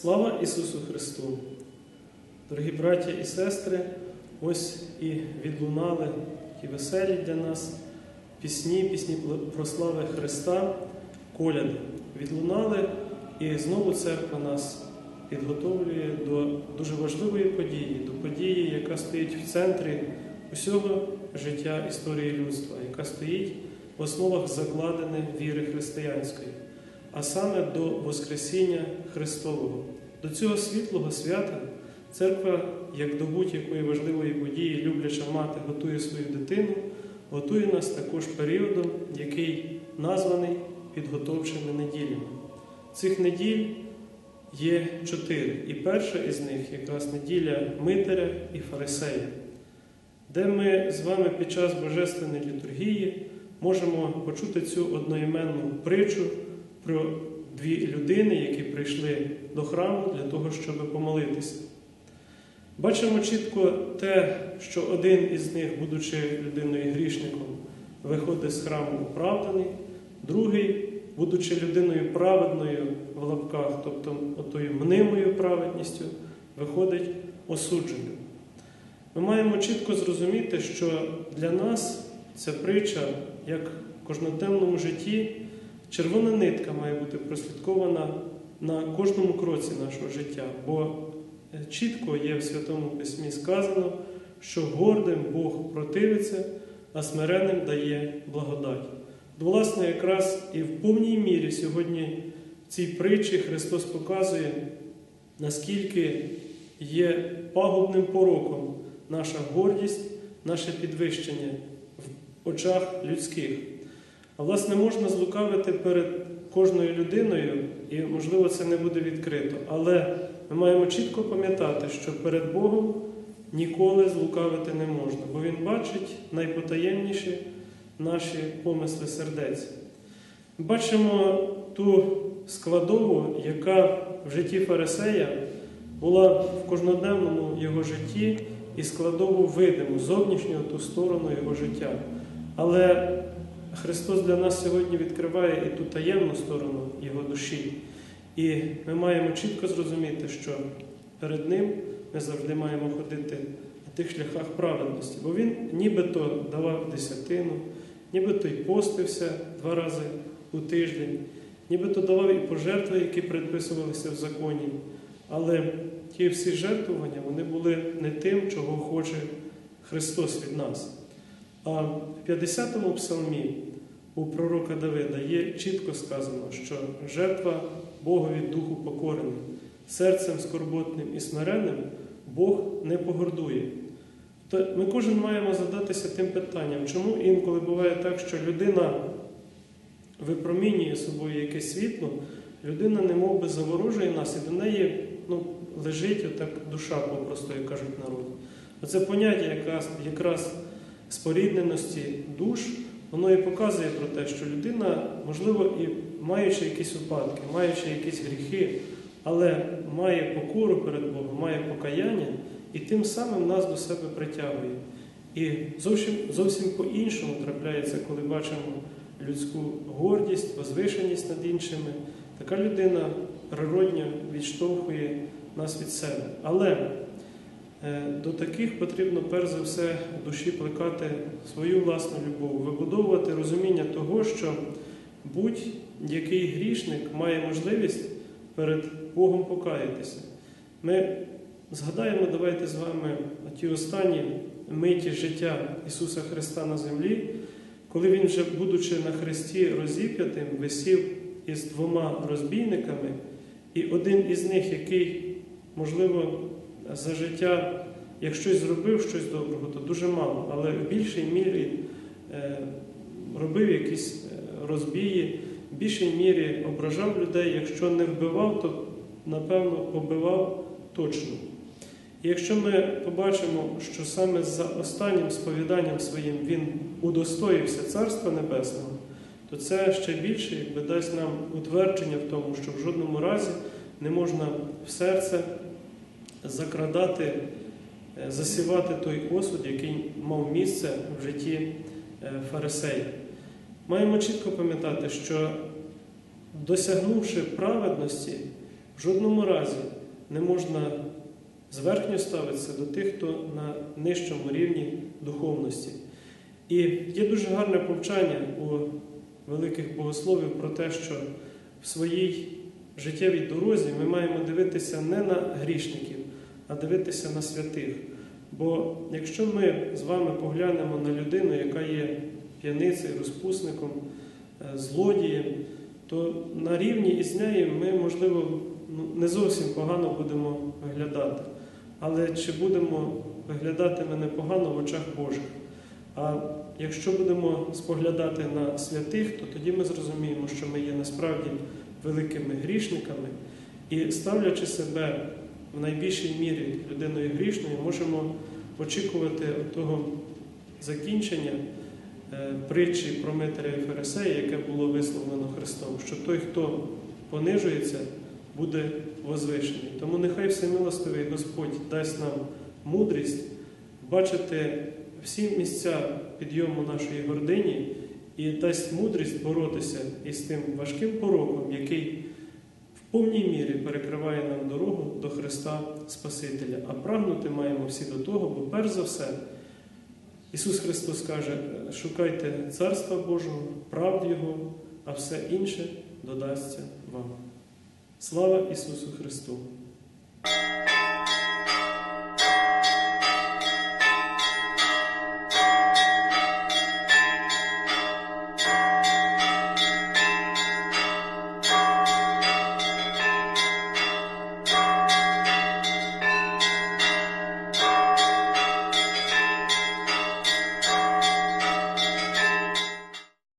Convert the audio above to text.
Слава Ісусу Христу! Дорогі браття і сестри, ось і відлунали ті веселі для нас пісні, пісні про слави Христа, коляди. Відлунали, і знову церква нас підготовлює до дуже важливої події, до події, яка стоїть в центрі усього життя історії людства, яка стоїть в основах закладених віри християнської, а саме до Воскресіння Христового. До цього світлого свята церква, як до будь-якої важливої події, любляча мати, готує свою дитину, готує нас також періодом, який названий підготовчими неділями. Цих неділь є чотири. І перша із них якраз неділя Митаря і Фарисея, де ми з вами під час Божественної літургії можемо почути цю одноіменну притчу про дві людини, які прийшли до храму для того, щоб помолитися. Бачимо чітко те, що один із них, будучи людиною грішником, виходить з храму оправданий, другий, будучи людиною праведною в лапках, тобто отою мнимою праведністю, виходить осудженим. Ми маємо чітко зрозуміти, що для нас ця притча, як в кожноденному житті, червона нитка має бути прослідкована на кожному кроці нашого життя. бо чітко є в Святому Письмі сказано, що гордим Бог противиться, а смиренним дає благодать. Власне, якраз і в повній мірі сьогодні в цій притчі Христос показує, наскільки є пагубним пороком наша гордість, наше підвищення в очах людських. А власне, можна злукавити перед кожною людиною, і, можливо, це не буде відкрито. Але ми маємо чітко пам'ятати, що перед Богом ніколи злукавити не можна, бо Він бачить найпотаємніші наші помисли сердець. Бачимо ту складову, яка в житті Фарисея була в кожноденному його житті і складову видиму, зовнішнього ту сторону його життя. Але Христос для нас сьогодні відкриває і ту таємну сторону Його душі. І ми маємо чітко зрозуміти, що перед Ним ми завжди маємо ходити на тих шляхах праведності, бо Він нібито давав десятину, нібито й постився два рази у тиждень, нібито давав і пожертви, які предписувалися в законі. Але ті всі жертвування вони були не тим, чого хоче Христос від нас. А в 50-му псалмі у пророка Давида є чітко сказано, що жертва Богові Духу покорений, серцем скорботним і смиренним Бог не погордує. То ми кожен маємо задатися тим питанням, чому інколи буває так, що людина випромінює собою якесь світло, людина не мов би заворожує нас, і до неї ну, лежить отак душа, попросту, як кажуть народі. Оце поняття якраз, якраз спорідненості душ, воно і показує про те, що людина, можливо, і маючи якісь випадки, маючи якісь гріхи, але має покору перед Богом, має покаяння і тим самим нас до себе притягує. І зовсім зовсім по-іншому трапляється, коли бачимо людську гордість, возвишеність над іншими. Така людина природньо відштовхує нас від себе. Але до таких потрібно перш за все в душі плекати свою власну любов, вибудовувати розуміння того, що будь-який грішник має можливість перед Богом покаятися. Ми згадаємо, давайте з вами ті останні миті життя Ісуса Христа на землі, коли Він, вже, будучи на Христі розіп'ятим, висів із двома розбійниками, і один із них, який, можливо, за життя, як щось зробив щось доброго, то дуже мало, але в більшій мірі е, робив якісь розбії, в більшій мірі ображав людей. Якщо не вбивав, то напевно побивав точно. І якщо ми побачимо, що саме за останнім сповіданням своїм він удостоївся Царства Небесного, то це ще більше якби дасть нам утвердження в тому, що в жодному разі не можна в серце закрадати, засівати той осуд, який мав місце в житті Фарисея. Маємо чітко пам'ятати, що досягнувши праведності, В жодному разі не можна зверхньо ставитися до тих, хто на нижчому рівні духовності. І є дуже гарне повчання у великих богословів про те, що в своїй життєвій дорозі ми маємо дивитися не на грішників, а дивитися на святих. Бо якщо ми з вами поглянемо на людину, яка є п'яницею, розпусником, е, злодієм, то на рівні із нею ми, можливо, ну, не зовсім погано будемо виглядати. Але чи будемо виглядати ми непогано в очах Божих? А якщо будемо споглядати на святих, то тоді ми зрозуміємо, що ми є насправді великими грішниками і ставлячи себе в найбільшій мірі людиною грішною, можемо очікувати того закінчення е, притчі про Митря і Фарисея, яке було висловлено Христом, що той, хто понижується, буде возвишений. Тому нехай всемилостивий Господь дасть нам мудрість бачити всі місця підйому нашої гордині і дасть мудрість боротися із тим важким пороком, який повній мірі перекриває нам дорогу до Христа Спасителя. А прагнути маємо всі до того, бо перш за все. Ісус Христос каже: шукайте Царства Божого, правд Його, а все інше додасться вам. Слава Ісусу Христу!